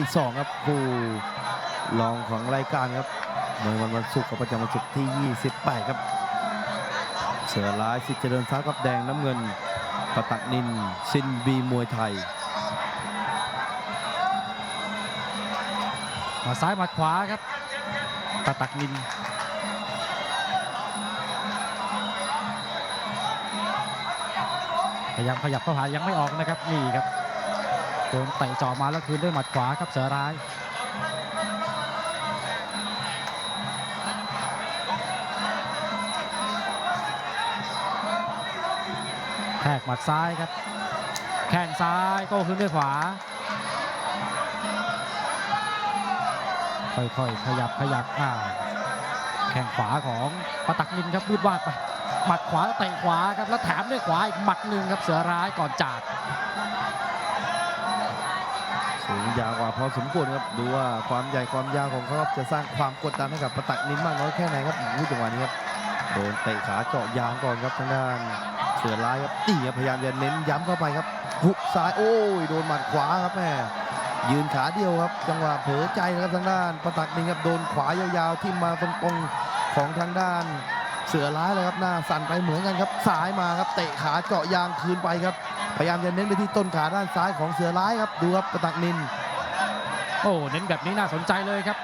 ที่สองครับคู่รองของรายการครับเมื่อวันวันศุกร์กับประจำวันศุกร์ที่ 28 ครับ เสือร้ายสิทธิ์เจริญทรัพย์กับแดงน้ำเงินประตักนินซินบีมวยไทยมาซ้ายมัดขวาครับตะตักนินพยายามขยับเข้าหายังไม่ออกนะครับนี่ครับ โดนเตะจ่อมาแล้วคืนด้วยหมัดขวาครับเสือร้ายแทกหมัดซ้ายครับ แข้งซ้ายโต้คืนด้วยขวา ค่อยๆ ขยับขยับอ้าแข้งขวาของปะตักนินครับบูดวาดไปหมัดขวาเตะขวาครับแล้วแถมด้วยขวาอีกหมัดหนึ่งครับเสือร้ายก่อนจาก สูงยาวกว่าพอสมควรครับดูว่าความใหญ่ความยาวของเขาจะสร้างความกดดันให้กับประตักนินมากน้อยแค่ไหนครับอู้จังหวะนี้ครับโดนเตะขาเจาะยางก่อนครับทางด้านเสือร้ายครับตีครับพยายามจะเน้นย้ำเข้าไปครับหุกซ้ายโอ้ยโดนหมัดขวาครับแม่ยืนขาเดียวครับ จังหวะเผลอใจนะครับทางด้านประตักนินครับโดนขวายาวๆที่มาตรงๆของทางด้าน เสือร้ายเลยครับหน้าสั่นไปเหมือนกันครับซ้ายมาครับเตะขาเจาะยางคืนไปครับ พยายามจะเน้นไปที่ต้นขาด้านซ้ายของเสือร้ายครับดูครับประตักนิน โอ้เน้นแบบนี้น่าสนใจเลยครับ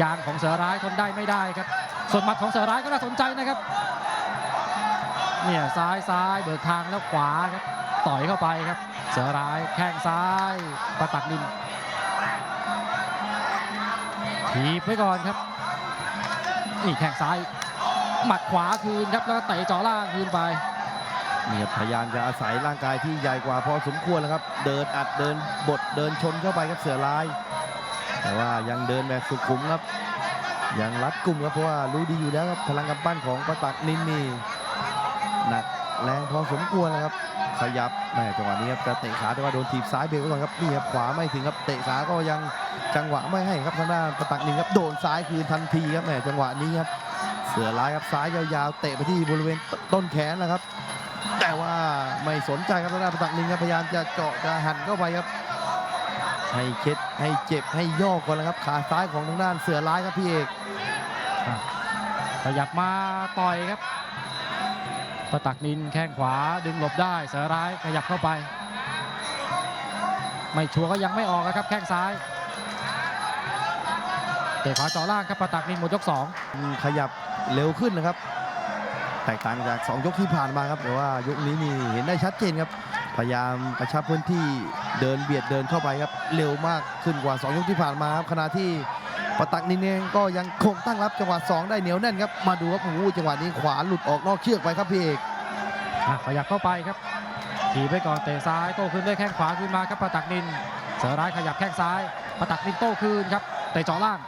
ยางของเสือร้ายทนได้ไม่ได้ครับ ส่วนหมัดของเสือร้ายก็น่าสนใจนะครับเนี่ยซ้ายซ้ายเบิกทางแล้วขวาครับต่อยเข้าไปครับ เสือร้ายแข้งซ้ายประตักนินถีบไว้ก่อนครับนี่แข้งซ้าย หมัดขวาคืนครับแล้วก็เตะจ่อล่างคืนไปเนี่ครับพยายามจะอาศัยร่างกายที่ใหญ่กว่าพอสมควรแล้วครับ เดินอัดเดินบดเดินชนเข้าไปครับเสือร้าย แต่ว่ายังเดินแบบสุขุมครับ ยังรัดกุมครับเพราะว่ารู้ดีอยู่แล้วครับพลังกำปั้นของประตักนินนี่หนักแรงพอสมควรนะครับขยับแม่จังหวะนี้ครับจะเตะขาแต่ว่าโดนถีบซ้ายเบรกไว้ก่อนครับนี่ครับขวาไม่ถึงครับเตะขาก็ยังจังหวะไม่ให้ครับทางด้านประตักนินครับโดนซ้ายคืนทันทีครับแม่จังหวะนี้ครับ เสือร้ายครับซ้ายยาวๆ เตะไปที่บริเวณต้นแขนนะครับ แต่ว่าไม่สนใจครับทางด้านประตักนินครับพยายามจะเจาะจะหันเข้าไปครับ ให้เช็ดให้เจ็บให้ย่อก่อนแล้วครับ ขาซ้ายของทางด้านเสือร้ายครับพี่เอกขยับมาต่อยครับประตักนินแข้งขวาดึงหลบได้เสือร้ายขยับเข้าไป ไม่ชัวร์ก็ยังไม่ออกนะครับแข้งซ้ายเตะขวาเจ่อล่างครับประตักนินหมดยกสองขยับ เร็วขึ้นนะครับ แตกต่างจาก 2 ยกที่ผ่านมาครับแต่ว่ายกนี้นี่เห็นได้ชัดเจนครับ พยายามกระชับพื้นที่เดินเบียดเดินเข้าไปครับ เร็วมากขึ้นกว่า 2 ยกที่ผ่านมาครับขณะที่ปะตักนินเองก็ยังคงตั้งรับจังหวะ2ได้เหนียวแน่นครับมาดูครับโอ้โหจังหวะนี้ขวาหลุดออกนอกเชือกไปครับพี่เอกอะขยับเข้าไปครับถีบไปก่อนเตะซ้ายโต้คืนด้วยแข้งขวาขึ้นมาครับปะตักนิน เสือร้ายขยับแข้งซ้ายปะตักนินโต้คืนครับเตะจ่อล่าง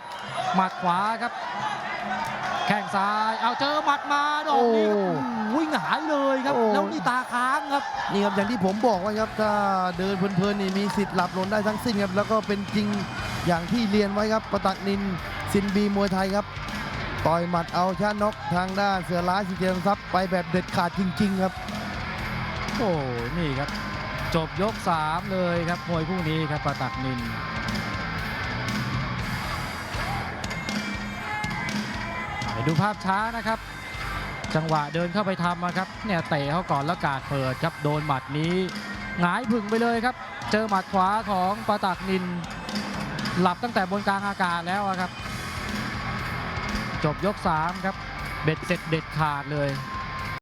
หมัดขวาครับ แข้งซ้ายเอาเจอหมัดมาดอกนี้ครับวิ่งหายเลยครับแล้วนี่ตาค้างครับ นี่ครับอย่างที่ผมบอกไว้ครับถ้าเดินเพลินๆนี่มีสิทธิ์หลับหล่นได้ทั้งสิ้นครับแล้วก็เป็นจริงอย่างที่เรียนไว้ครับประตักนินซินบีมวยไทยครับ ต่อยหมัดเอาชาน็อกทางด้านเสือร้ายสิเจริญทรัพย์ไปแบบเด็ดขาดจริง ๆ ครับโอ้นี่ครับ จบยก 3 เลยครับมวยคู่นี้ครับประตักนิน ดูภาพช้านะครับ จังหวะเดินเข้าไปทำนะครับเนี่ยเตะเขาก่อนแล้วกาดเปิดครับโดนหมัดนี้หงายพึ่งไปเลยครับ เจอหมัดขวาของปะตักนิน หลับตั้งแต่บนกลางอากาศแล้วครับ จบยก3ครับเบ็ดเสร็จเด็ดขาดเลย